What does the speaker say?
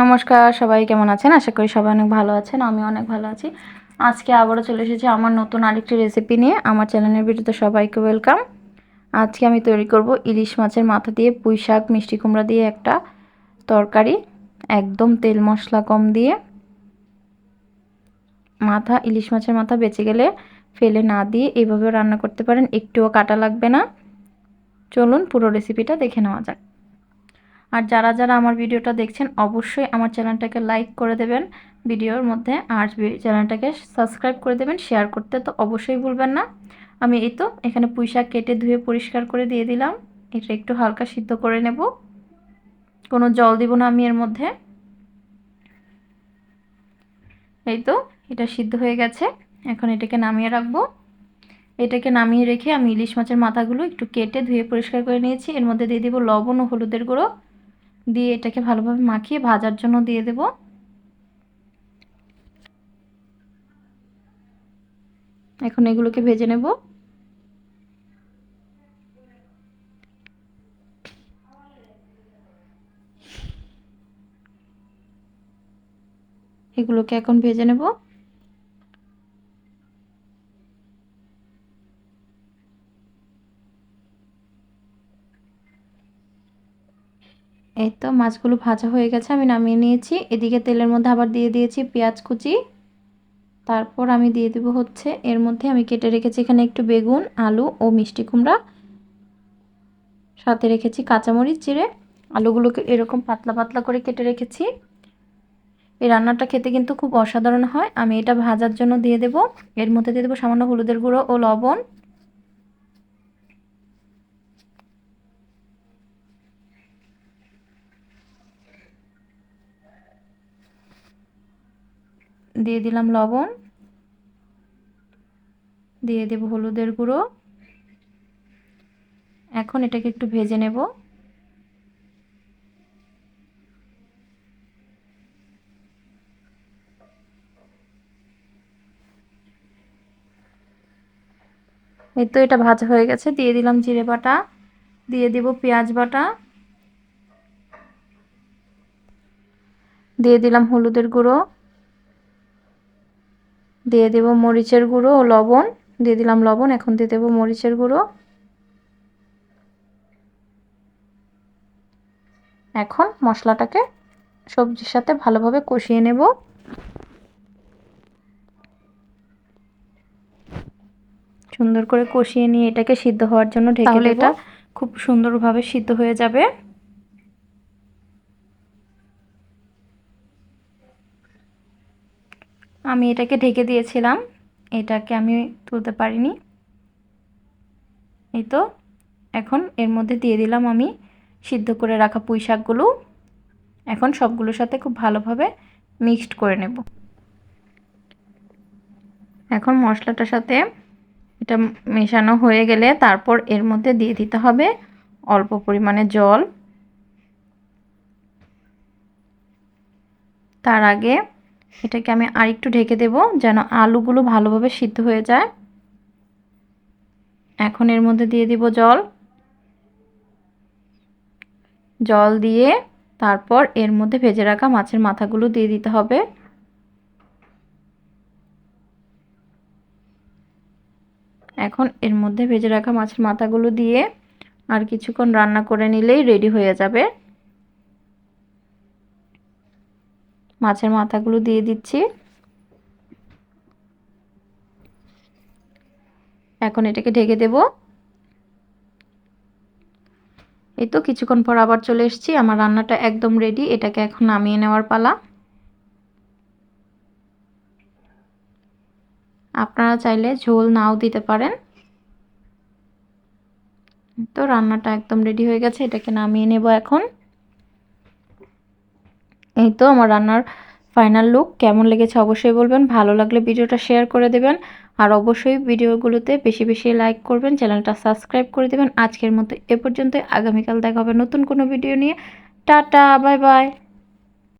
নমস্কার, সবাই কেমন আছেন? আশা করি সবাই অনেক ভালো আছেন আমি অনেক ভালো আছি। আজকে আবারও চলে এসেছি আমার নতুন আরেকটি রেসিপি নিয়ে। আমার চ্যানেলের ভিডিওতে সবাইকে ওয়েলকাম আজকে আমি তৈরি করব ইলিশ মাছের মাথা দিয়ে পুঁই শাক, মিষ্টি কুমড়া দিয়ে একটা তরকারি, একদম তেল মশলা কম দিয়ে। মাথা, ইলিশ মাছের মাথা বেঁচে গেলে ফেলে না দিয়ে এইভাবেও রান্না করতে পারেন, একটুও কাটা লাগবে না। চলুন পুরো রেসিপিটা দেখে নেওয়া যাক। আর যারা যারা আমার ভিডিওটা দেখছেন, অবশ্যই আমার চ্যানেলটাকে লাইক করে দেবেন ভিডিওর মধ্যে। আর চ্যানেলটাকে সাবস্ক্রাইব করে দেবেন, শেয়ার করতে তো অবশ্যই ভুলবেন না। আমি এই তো এখানে পুঁইশাক কেটে ধুয়ে পরিষ্কার করে দিয়ে দিলাম। এটা একটু হালকা সিদ্ধ করে নেব। কোনো জল দিব না আমি এর মধ্যে। এই তো এটা সিদ্ধ হয়ে গেছে। এখন এটাকে নামিয়ে রাখব। এটাকে নামিয়ে রেখে আমি ইলিশ মাছের মাথাগুলো একটু কেটে ধুয়ে পরিষ্কার করে নিয়েছি। এর মধ্যে দিয়ে দিব লবণ ও হলুদের গুঁড়ো। দিয়ে এটাকে ভালোভাবে মাখিয়ে ভাজার জন্য দিয়ে দেব। এখন এগুলোকে ভেজে নেব। এগুলোকে এখন ভেজে নেব। এই তো মাছগুলো ভাজা হয়ে গেছে, আমি নামিয়ে নিয়েছি। এদিকে তেলের মধ্যে আবার দিয়ে দিয়েছি পেঁয়াজ কুচি। তারপর আমি দিয়ে দেবো হচ্ছে, এর মধ্যে আমি কেটে রেখেছি এখানে একটু বেগুন, আলু ও মিষ্টি কুমড়া। সাথে রেখেছি কাঁচামরিচ চিড়ে। আলুগুলোকে এরকম পাতলা পাতলা করে কেটে রেখেছি। এই রান্নাটা খেতে কিন্তু খুব অসাধারণ হয়। আমি এটা ভাজার জন্য দিয়ে দেব। এর মধ্যে দিয়ে দেবো সামান্য হলুদের গুঁড়ো ও লবণ। দিয়ে দিলাম লবণ, দিয়ে দেব হলুদের গুঁড়ো। এখন এটাকে একটু ভেজে নেব। এই তো এটা ভাজা হয়ে গেছে, দিয়ে দিলাম জিরে বাটা, দিয়ে দিব পেঁয়াজ বাটা। দিয়ে দিলাম হলুদের গুঁড়ো। দিয়ে দেব মরিচের গুঁড়ো ও লবণ। দিয়ে দিলাম লবণ এখন দিয়ে দেবো মরিচের গুঁড়ো। এখন মশলাটাকে সবজির সাথে ভালোভাবে কষিয়ে নেব। সুন্দর করে কষিয়ে নিয়ে এটাকে সিদ্ধ হওয়ার জন্য ঢেকে এটা খুব সুন্দরভাবে সিদ্ধ হয়ে যাবে। আমি এটাকে ঢেকে দিয়েছিলাম। এটাকে আমি তুলতে পারিনি। এই তো, এখন এর মধ্যে দিয়ে দিলাম আমি সিদ্ধ করে রাখা পুঁই শাকগুলো। এখন সবগুলোর সাথে খুব ভালোভাবে মিক্সড করে নেব। এখন মশলাটার সাথে এটা মেশানো হয়ে গেলে তারপর এর মধ্যে দিয়ে দিতে হবে অল্প পরিমাণে জল। তার আগে এটাকে আমি আরেকটু ঢেকে দেব যেন আলুগুলো ভালোভাবে সিদ্ধ হয়ে যায়। এখন এর মধ্যে দিয়ে দিব জল। জল দিয়ে তারপর এর মধ্যে ভেজে রাখা মাছের মাথাগুলো দিয়ে দিতে হবে। এখন এর মধ্যে ভেজে রাখা মাছের মাথাগুলো দিয়ে আর কিছুক্ষণ রান্না করে নিলেই রেডি হয়ে যাবে। মাছের মাথাগুলো দিয়ে দিচ্ছি। এখন এটাকে ঢেকে দেব। এই তো কিছুক্ষণ পর আবার চলে এসেছি। আমার রান্নাটা একদম রেডি এটাকে এখন নামিয়ে নেওয়ার পালা। আপনারা চাইলে ঝোল নাও দিতে পারেন। তো রান্নাটা একদম রেডি হয়ে গেছে। এটাকে নামিয়ে নেব এখন। এই তো আমার রান্নার ফাইনাল লুক কেমন লেগেছে অবশ্যই বলবেন। ভালো লাগলে ভিডিওটা শেয়ার করে দেবেন। আর অবশ্যই ভিডিওগুলোতে বেশি বেশি লাইক করবেন, চ্যানেলটা সাবস্ক্রাইব করে দেবেন। আজকের মতো এ পর্যন্ত আগামীকাল দেখা হবে নতুন কোনো ভিডিও নিয়ে। Tata, bye bye.